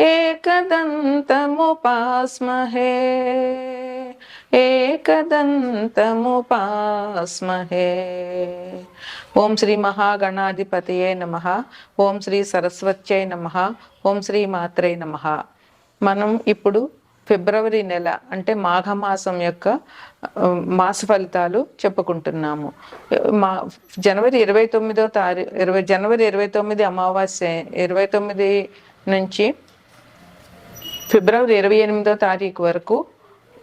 భక్తానాం ఏకదంతముపాస్మహే. ఏకదంతముపాస్మహే. ఓం శ్రీ మహాగణాధిపతియే నమ. ఓం శ్రీ సరస్వత్యై నమ. ఓం శ్రీ మాత్రే నమ. మనం ఇప్పుడు ఫిబ్రవరి నెల అంటే మాఘమాసం యొక్క మాస ఫలితాలు చెప్పుకుంటున్నాము. మా జనవరి ఇరవై తొమ్మిదో తారీఖు ఇరవై జనవరి ఇరవై తొమ్మిది అమావాస్య ఇరవై తొమ్మిది నుంచి ఫిబ్రవరి ఇరవై ఎనిమిదో తారీఖు వరకు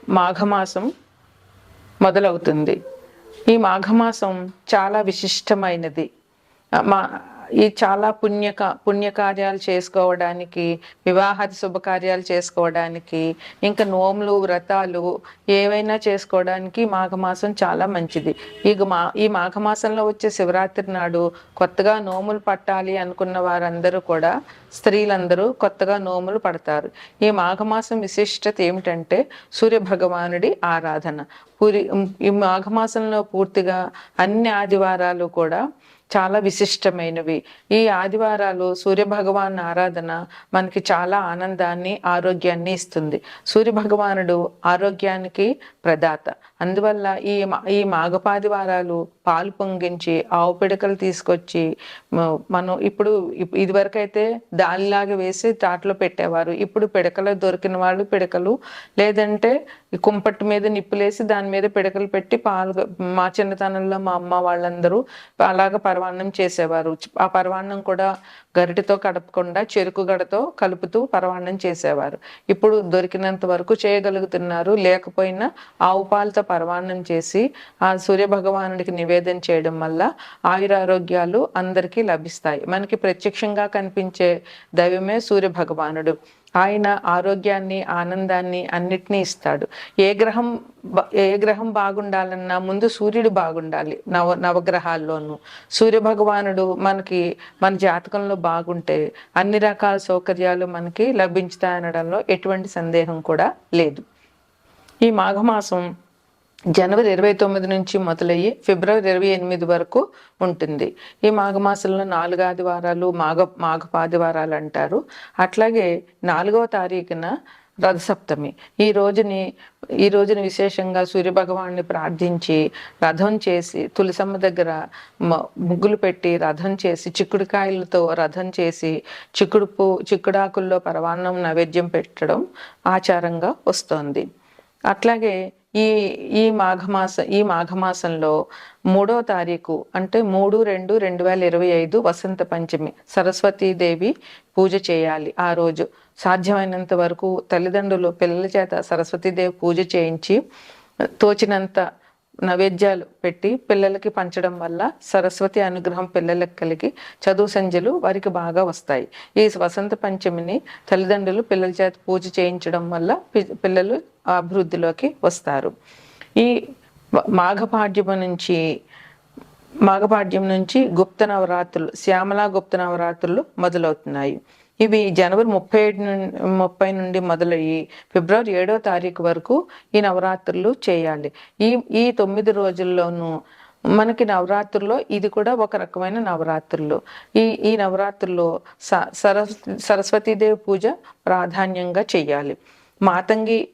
మాఘమాసం మొదలవుతుంది. ఈ మాఘమాసం చాలా విశిష్టమైనది. మా ఈ చాలా పుణ్యక పుణ్యకార్యాలు చేసుకోవడానికి వివాహాది శుభకార్యాలు చేసుకోవడానికి ఇంకా నోములు వ్రతాలు ఏవైనా చేసుకోవడానికి మాఘమాసం చాలా మంచిది. ఈ మా ఈ మాఘమాసంలో వచ్చే శివరాత్రి నాడు కొత్తగా నోములు పట్టాలి అనుకున్న వారందరూ కూడా స్త్రీలందరూ కొత్తగా నోములు పడతారు. ఈ మాఘమాసం విశిష్టత ఏమిటంటే సూర్య భగవానుడి ఆరాధన. పూరి ఈ మాఘమాసంలో పూర్తిగా అన్ని ఆదివారాలు కూడా చాలా విశిష్టమైనవి. ఈ ఆదివారాలు సూర్య భగవాన్ ఆరాధన మనకి చాలా ఆనందాన్ని ఆరోగ్యాన్ని ఇస్తుంది. సూర్య భగవానుడు ఆరోగ్యానికి ప్రదాత. అందువల్ల ఈ మా- ఈ మాఘపాదివారాలు పాలు పొంగించి ఆవు పిడకలు తీసుకొచ్చి మనం ఇప్పుడు ఇదివరకైతే దానిలాగా వేసి తాటలో పెట్టేవారు. ఇప్పుడు పిడకలు దొరికిన వాళ్ళు పిడకలు లేదంటే కుంపట్టు కుంపటి మీద నిప్పులేసి దాని మీద పిడకలు పెట్టి పాలు మా చిన్నతనంలో మా అమ్మ వాళ్ళందరూ అలాగ పరవాన్నం చేసేవారు. ఆ పరవాన్నం కూడా గరిటితో కడపకుండా చెరుకు గడతో కలుపుతూ పరవాన్నం చేసేవారు. ఇప్పుడు దొరికినంత వరకు చేయగలుగుతున్నారు. లేకపోయినా ఆవు పాలతో పరవాన్నం చేసి ఆ సూర్య భగవానుడికి నివేదన చేయడం వల్ల ఆయురారోగ్యాలు అందరికీ లభిస్తాయి. మనకి ప్రత్యక్షంగా కనిపించే దైవమే సూర్య భగవానుడు. ఆయన ఆరోగ్యాన్ని ఆనందాన్ని అన్నిటినీ ఇస్తాడు. ఏ గ్రహం ఏ గ్రహం బాగుండాలన్నా ముందు సూర్యుడు బాగుండాలి నవ నవగ్రహాల్లోనూ. సూర్య భగవానుడు మనకి మన జాతకంలో బాగుంటే అన్ని రకాల సౌకర్యాలు మనకి లభించుతాయనడంలో ఎటువంటి సందేహం కూడా లేదు. ఈ మాఘమాసం జనవరి ఇరవై తొమ్మిది నుంచి మొదలయ్యి ఫిబ్రవరి ఇరవై ఎనిమిది వరకు ఉంటుంది. ఈ మాఘమాసంలో నాలుగు ఆదివారాలు మాఘ మాఘపాదివారాలు అంటారు. అట్లాగే నాలుగవ తారీఖున రథసప్తమి. ఈ రోజుని ఈ రోజున విశేషంగా సూర్యభగవాన్ని ప్రార్థించి రథం చేసి తులసమ్మ దగ్గర ముగ్గులు పెట్టి రథం చేసి చిక్కుడుకాయలతో రథం చేసి చిక్కుడు పూ చిక్కుడాకుల్లో పరవాన్నం నైవేద్యం పెట్టడం ఆచారంగా వస్తోంది. అట్లాగే ఈ ఈ మాఘమాస ఈ మాఘమాసంలో మూడో తారీఖు అంటే మూడు రెండు రెండు వేల ఇరవై ఐదు వసంత పంచమి సరస్వతీదేవి పూజ చేయాలి. ఆ రోజు సాధ్యమైనంత వరకు తల్లిదండ్రులు పిల్లల చేత సరస్వతీదేవి పూజ చేయించి తోచినంత నైవేద్యాలు పెట్టి పిల్లలకి పంచడం వల్ల సరస్వతి అనుగ్రహం పిల్లలకు కలిగి చదువు సంధ్యలు వారికి బాగా వస్తాయి. ఈ వసంత పంచమిని తల్లిదండ్రులు పిల్లల చేత పూజ చేయించడం వల్ల పిల్లలు అభివృద్ధిలోకి వస్తారు. ఈ మాఘపాడ్యము నుంచి మాఘపాడ్యం నుంచి గుప్త నవరాత్రులు శ్యామలా గుప్త నవరాత్రులు మొదలవుతున్నాయి. ఇవి జనవరి ముప్పై ఏడు ముప్పై నుండి మొదలయ్యి ఫిబ్రవరి ఏడో తారీఖు వరకు ఈ నవరాత్రులు చేయాలి. ఈ ఈ తొమ్మిది రోజుల్లోనూ మనకి నవరాత్రుల్లో ఇది కూడా ఒక రకమైన నవరాత్రులు. ఈ ఈ నవరాత్రుల్లో స సరస్ సరస్వతీదేవి పూజ ప్రాధాన్యంగా చేయాలి. మాతంగి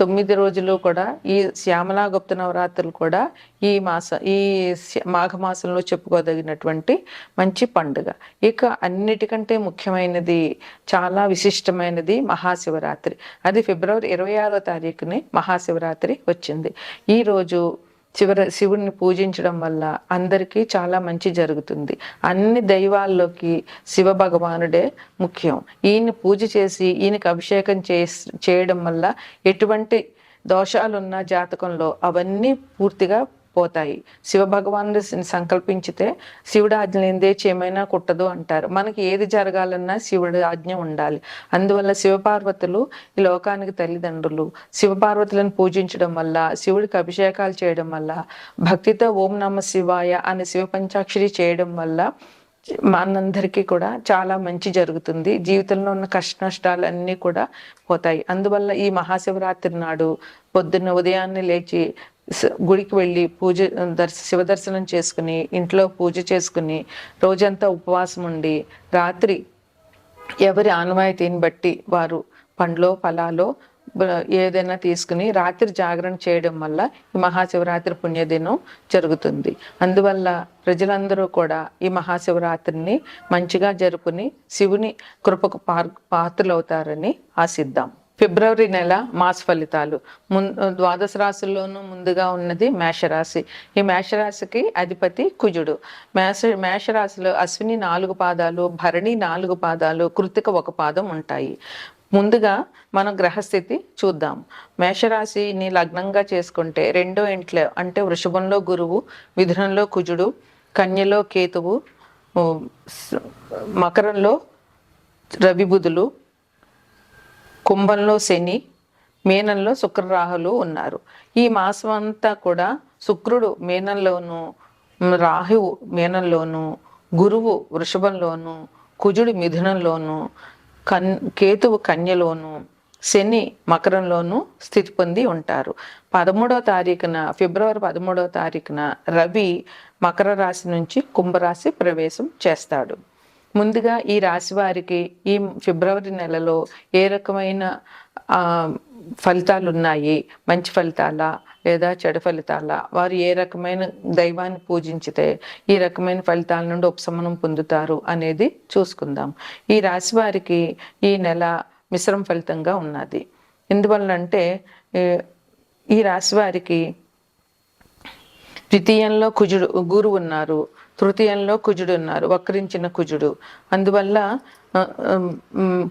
తొమ్మిది రోజులు కూడా ఈ శ్యామలా గుప్త నవరాత్రులు కూడా ఈ మాస ఈ మాఘమాసంలో చెప్పుకోదగినటువంటి మంచి పండుగ. ఇక అన్నిటికంటే ముఖ్యమైనది చాలా విశిష్టమైనది మహాశివరాత్రి. అది ఫిబ్రవరి ఇరవై ఆరో తారీఖుని మహాశివరాత్రి వచ్చింది. ఈ రోజు చివర శివుడిని పూజించడం వల్ల అందరికీ చాలా మంచి జరుగుతుంది. అన్ని దైవాల్లోకి శివ భగవానుడే ముఖ్యం. ఈయన పూజ చేసి ఈయనకి అభిషేకం చేస్ చేయడం వల్ల ఎటువంటి దోషాలున్న జాతకంలో అవన్నీ పూర్తిగా పోతాయి. శివభగవానుడు సంకల్పించితే శివుడు ఆజ్ఞ లేనిదే ఏమైనా కుట్టదు అంటారు. మనకి ఏది జరగాలన్నా శివుడి ఆజ్ఞ ఉండాలి. అందువల్ల శివపార్వతులు ఈ లోకానికి తల్లిదండ్రులు. శివపార్వతులను పూజించడం వల్ల శివుడికి అభిషేకాలు చేయడం వల్ల భక్తితో ఓం నమ శివాయ అనే శివ పంచాక్షరి చేయడం వల్ల మనందరికీ కూడా చాలా మంచి జరుగుతుంది. జీవితంలో ఉన్న కష్ట నష్టాలు అన్నీ కూడా పోతాయి. అందువల్ల ఈ మహాశివరాత్రి నాడు పొద్దున్న ఉదయాన్నే లేచి గుడికి వెళ్ళి పూజ దర్శ శివ దర్శనం చేసుకుని ఇంట్లో పూజ చేసుకుని రోజంతా ఉపవాసం ఉండి రాత్రి ఎవరి ఆనవాయితీని బట్టి వారు పండ్లో ఫలాలో ఏదైనా తీసుకుని రాత్రి జాగరణ చేయడం వల్ల ఈ మహాశివరాత్రి పుణ్యదినం జరుగుతుంది. అందువల్ల ప్రజలందరూ కూడా ఈ మహాశివరాత్రిని మంచిగా జరుపుని శివుని కృపకు పార్ పాత్రలవుతారని ఆశిద్దాం. ఫిబ్రవరి నెల మాస ఫలితాలు. ముం ద్వాదశ రాశుల్లోనూ ముందుగా ఉన్నది మేషరాశి. ఈ మేషరాశికి అధిపతి కుజుడు. మేష మేషరాశిలో అశ్విని నాలుగు పాదాలు భరణి నాలుగు పాదాలు కృతిక ఒక పాదం ఉంటాయి. ముందుగా మనం గ్రహస్థితి చూద్దాం. మేషరాశిని లగ్నంగా చేసుకుంటే రెండో ఇంట్లో అంటే వృషభంలో గురువు మిథునంలో కుజుడు కన్యలో కేతువు మకరంలో రవిబుధులు కుంభంలో శని మీనంలో శుక్రరాహులు ఉన్నారు. ఈ మాసం అంతా కూడా శుక్రుడు మీనంలోను రాహువు మీనంలోను గురువు వృషభంలోను కుజుడు మిథునంలోను కన్ కేతువు కన్యలోను శని మకరంలోను స్థితి పొంది ఉంటారు. పదమూడవ తారీఖున ఫిబ్రవరి పదమూడవ తారీఖున రవి మకర రాశి నుంచి కుంభరాశి ప్రవేశం చేస్తాడు. ముందుగా ఈ రాశి వారికి ఈ ఫిబ్రవరి నెలలో ఏ రకమైన ఫలితాలు ఉన్నాయి మంచి ఫలితాలా? లేదా చెడు ఫలితాలా? వారు ఏ రకమైన దైవాన్ని పూజించితే ఈ రకమైన ఫలితాల నుండి ఉపశమనం పొందుతారు అనేది చూసుకుందాం. ఈ రాశి వారికి ఈ నెల మిశ్రమ ఫలితంగా ఉన్నది. ఎందువల్లంటే అంటే ఈ రాశి వారికి ద్వితీయంలో కుజుడు గురువు ఉన్నారు. తృతీయంలో కుజుడు ఉన్నారు వక్రించిన కుజుడు. అందువల్ల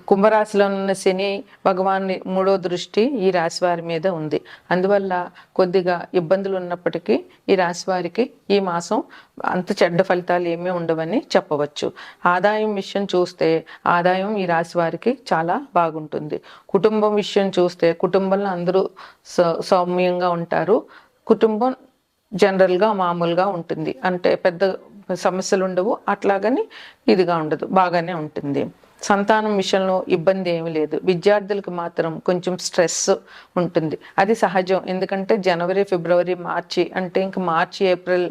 కుంభరాశిలో ఉన్న శని భగవాన్ మూడో దృష్టి ఈ రాశి వారి మీద ఉంది. అందువల్ల కొద్దిగా ఇబ్బందులు ఉన్నప్పటికీ ఈ రాశి వారికి ఈ మాసం అంత చెడ్డ ఫలితాలు ఏమీ ఉండవని చెప్పవచ్చు. ఆదాయం విషయం చూస్తే ఆదాయం ఈ రాశి వారికి చాలా బాగుంటుంది. కుటుంబం విషయం చూస్తే కుటుంబంలో అందరూ సౌ- సౌమ్యంగా ఉంటారు. కుటుంబం జనరల్గా మామూలుగా ఉంటుంది. అంటే పెద్ద సమస్యలు ఉండవు అట్లాగని ఇదిగా ఉండదు. బాగానే ఉంటుంది. సంతానం విషయంలో ఇబ్బంది ఏమీ లేదు. విద్యార్థులకు మాత్రం కొంచెం స్ట్రెస్ ఉంటుంది. అది సహజం. ఎందుకంటే జనవరి ఫిబ్రవరి మార్చి అంటే ఇంకా మార్చి ఏప్రిల్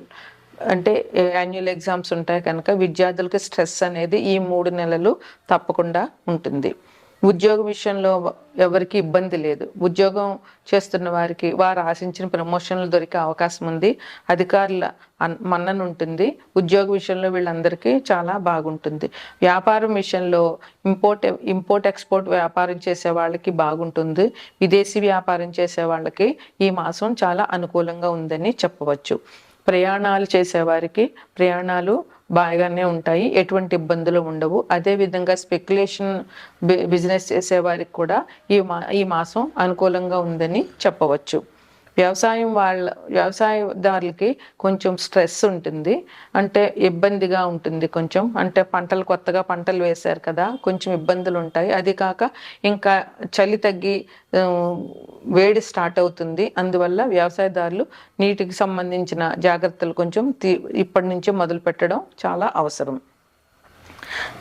అంటే యాన్యువల్ ఎగ్జామ్స్ ఉంటాయి కనుక విద్యార్థులకు స్ట్రెస్ అనేది ఈ మూడు నెలలు తప్పకుండా ఉంటుంది. ఉద్యోగ విషయంలో ఎవరికి ఇబ్బంది లేదు. ఉద్యోగం చేస్తున్న వారికి వారు ఆశించిన ప్రమోషన్లు దొరికే అవకాశం ఉంది. అధికారుల మన్నన ఉంటుంది. ఉద్యోగ విషయంలో వీళ్ళందరికీ చాలా బాగుంటుంది. వ్యాపారం విషయంలో ఇంపోర్ట్ ఇంపోర్ట్ ఎక్స్పోర్ట్ వ్యాపారం చేసే వాళ్ళకి బాగుంటుంది. విదేశీ వ్యాపారం చేసే వాళ్ళకి ఈ మాసం చాలా అనుకూలంగా ఉందని చెప్పవచ్చు. ప్రయాణాలు చేసేవారికి ప్రయాణాలు బాగానే ఉంటాయి ఎటువంటి ఇబ్బందులు ఉండవు. అదే విధంగా స్పెక్యులేషన్ బిజినెస్ చేసేవారికి కూడా ఈ మా ఈ మాసం అనుకూలంగా ఉందని చెప్పవచ్చు. వ్యవసాయం వాళ్ళ వ్యవసాయదారులకి కొంచెం స్ట్రెస్ ఉంటుంది. అంటే ఇబ్బందిగా ఉంటుంది కొంచెం. అంటే పంటలు కొత్తగా పంటలు వేశారు కదా కొంచెం ఇబ్బందులు ఉంటాయి అది కాక ఇంకా చలి తగ్గి వేడి స్టార్ట్ అవుతుంది. అందువల్ల వ్యవసాయదారులు నీటికి సంబంధించిన జాగ్రత్తలు కొంచెం తీ- ఇప్పటి నుంచే మొదలు పెట్టడం చాలా అవసరం.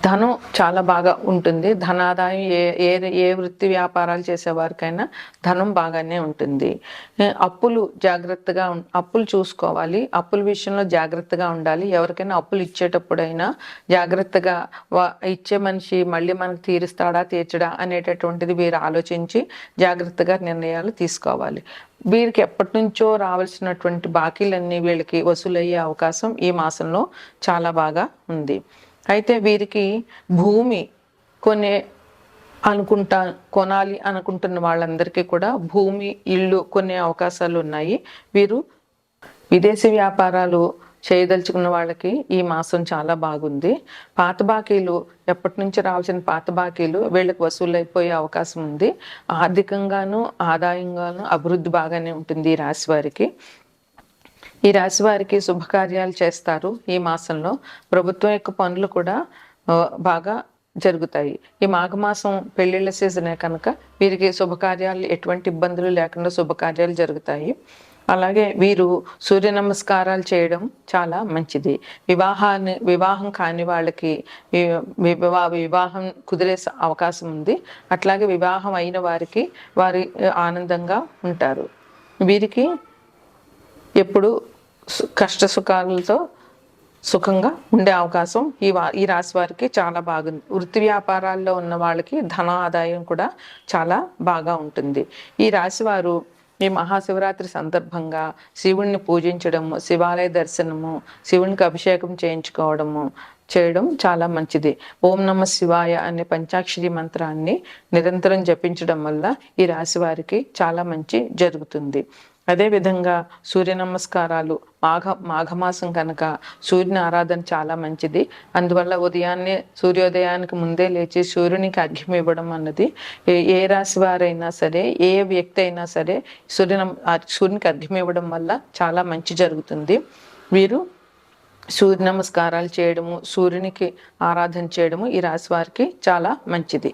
ధనం చాలా బాగా ఉంటుంది. ధనాదాయం ఏ ఏ ఏ వృత్తి వ్యాపారాలు చేసేవారికైనా ధనం బాగానే ఉంటుంది. అప్పులు జాగ్రత్తగా అప్పులు చూసుకోవాలి. అప్పుల విషయంలో జాగ్రత్తగా ఉండాలి. ఎవరికైనా అప్పులు ఇచ్చేటప్పుడైనా జాగ్రత్తగా వా- ఇచ్చే మనిషి మళ్ళీ మనకు తీరుస్తాడా తీర్చడా అనేటటువంటిది వీరు ఆలోచించి జాగ్రత్తగా నిర్ణయాలు తీసుకోవాలి. వీరికి ఎప్పటి నుంచో రావాల్సినటువంటి బాకీలన్నీ వీళ్ళకి వసూలయ్యే అవకాశం ఈ మాసంలో చాలా బాగా ఉంది. అయితే వీరికి భూమి కొనే అనుకుంటా కొనాలి అనుకుంటున్న వాళ్ళందరికీ కూడా భూమి ఇల్లు కొనే అవకాశాలు ఉన్నాయి. వీరు విదేశీ వ్యాపారాలు చేయదలుచుకున్న వాళ్ళకి ఈ మాసం చాలా బాగుంది. పాత బాకీలు ఎప్పటి నుంచి రావాల్సిన పాత బాకీలు వీళ్ళకి వసూలు అయిపోయే అవకాశం ఉంది. ఆర్థికంగాను ఆదాయంగాను అభివృద్ధి బాగానే ఉంటుంది ఈ రాశి వారికి. ఈ రాశి వారికి శుభకార్యాలు చేస్తారు ఈ మాసంలో. ప్రభుత్వం యొక్క పనులు కూడా బాగా జరుగుతాయి. ఈ మాఘమాసం పెళ్ళిళ్ళ సీజనే కనుక వీరికి శుభకార్యాలు ఎటువంటి ఇబ్బందులు లేకుండా శుభకార్యాలు జరుగుతాయి. అలాగే వీరు సూర్య నమస్కారాలు చేయడం చాలా మంచిది. వివాహాన్ని వివాహం కాని వాళ్ళకి వివా వివాహం కుదిరే అవకాశం ఉంది. అట్లాగే వివాహం అయిన వారికి వారి ఆనందంగా ఉంటారు. వీరికి ఎప్పుడు సు- కష్ట సుఖాలతో సుఖంగా ఉండే అవకాశం ఈ వా ఈ రాశి వారికి చాలా బాగుంది. వృత్తి వ్యాపారాల్లో ఉన్న వాళ్ళకి ధన ఆదాయం కూడా చాలా బాగా ఉంటుంది. ఈ రాశి వారు ఈ మహాశివరాత్రి సందర్భంగా శివుణ్ణి పూజించడము శివాలయ దర్శనము శివునికి అభిషేకం చేయించుకోవడము చేయడం చాలా మంచిది. ఓం నమ శివాయ అనే పంచాక్షరి మంత్రాన్ని నిరంతరం జపించడం వల్ల ఈ రాశి వారికి చాలా మంచి జరుగుతుంది. అదేవిధంగా సూర్య నమస్కారాలు మాఘ మాఘమాసం కనుక సూర్యుని ఆరాధన చాలా మంచిది. అందువల్ల ఉదయాన్నే సూర్యోదయానికి ముందే లేచి సూర్యునికి అర్ఘ్యం ఇవ్వడం అన్నది ఏ- ఏ రాశి వారైనా సరే ఏ వ్యక్తి అయినా సరే సూర్య సూర్యునికి అర్ఘ్యం ఇవ్వడం వల్ల చాలా మంచి జరుగుతుంది. వీరు సూర్య నమస్కారాలు చేయడము సూర్యునికి ఆరాధన చేయడము ఈ రాశి వారికి చాలా మంచిది.